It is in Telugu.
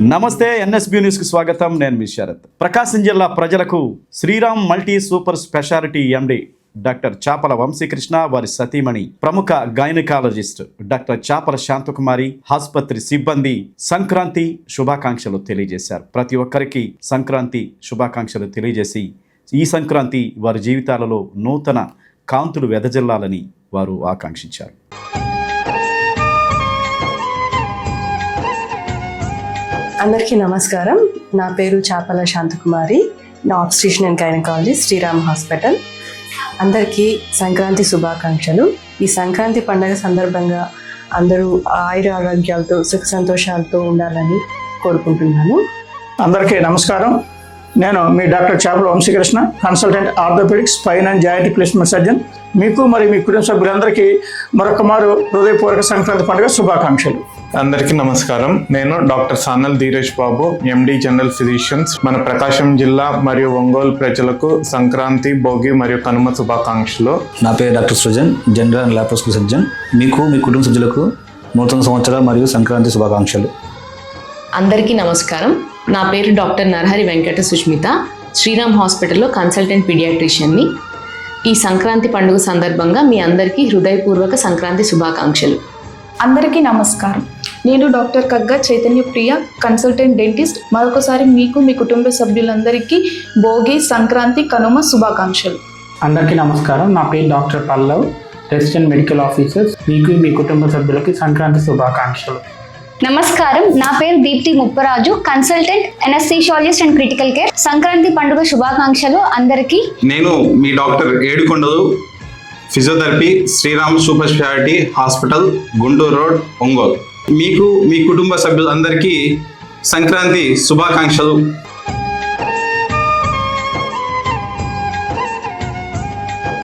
నమస్తే ఎన్ఎస్బి న్యూస్కి స్వాగతం. నేను మీ శరత్. ప్రకాశం జిల్లా ప్రజలకు Sriram multi super speciality MD doctor Chapala Vamsikrishna వారి సతీమణి ప్రముఖ గైనకాలజిస్ట్ డాక్టర్ చాపల శాంతకుమారి ఆసుపత్రి సిబ్బంది సంక్రాంతి శుభాకాంక్షలు తెలియజేశారు. ప్రతి ఒక్కరికి సంక్రాంతి శుభాకాంక్షలు తెలియజేసి ఈ సంక్రాంతి వారి జీవితాలలో నూతన కాంతులు వెదజల్లాలని వారు ఆకాంక్షించారు. అందరికీ నమస్కారం. నా పేరు చాపల శాంతకుమారి. నా obstetrician and gynaecology Sriram hospital. అందరికీ సంక్రాంతి శుభాకాంక్షలు. ఈ సంక్రాంతి పండగ సందర్భంగా అందరూ ఆయుర ఆరోగ్యాలతో సుఖ సంతోషాలతో ఉండాలని కోరుకుంటున్నాను. అందరికీ నమస్కారం. నేను మీ doctor Chepala Vamsikrishna consultant orthopaedics spine and joint replacement surgeon. మీకు మరియు మీ కుటుంబ సభ్యులందరికీ మరొక మారు హృదయపూర్వక సంక్రాంతి పండుగ శుభాకాంక్షలు. అందరికీ నమస్కారం. నేను doctor Sanal Dheeresh Babu MD general physicians మన ప్రకాశం జిల్లా మరియు ఒంగోలు ప్రజలకు సంక్రాంతి భోగి మరియు కనుమ శుభాకాంక్షలు. నా పేరు doctor Srujan general and laparoscope surgeon. మీకు మీ కుటుంబ సభ్యులకు నూతన సంవత్సర మరియు సంక్రాంతి శుభాకాంక్షలు. అందరికీ నమస్కారం. నా పేరు డాక్టర్ నరహరి వెంకట సుష్మిత శ్రీరామ్ హాస్పిటల్లో కన్సల్టెంట్ పీడియాట్రిషియన్ని. ఈ సంక్రాంతి పండుగ సందర్భంగా మీ అందరికీ హృదయపూర్వక సంక్రాంతి శుభాకాంక్షలు. అందరికీ నమస్కారం. నేను doctor Kagga Chaitanya Priya consultant dentist. మరొకసారి మీకు మీ కుటుంబ సభ్యులందరికీ భోగి సంక్రాంతి కనుమ శుభాకాంక్షలు. అందరికీ నమస్కారం. నా పేరు doctor Pallav resident medical officer. మీకు మీ కుటుంబ సభ్యులకి సంక్రాంతి శుభాకాంక్షలు. నమస్కారం. నా పేరు Deepthi Mupparaju consultant anaesthesiologist and critical care Sankranti పండుగ శుభాకాంక్షలు అందరికీ. నేను మీ doctor Yedukondalu physiotherapy Sriram super speciality hospital Guntur road Ongole. మీకు మీ కుటుంబ సభ్యులందరికీ సంక్రాంతి శుభాకాంక్షలు.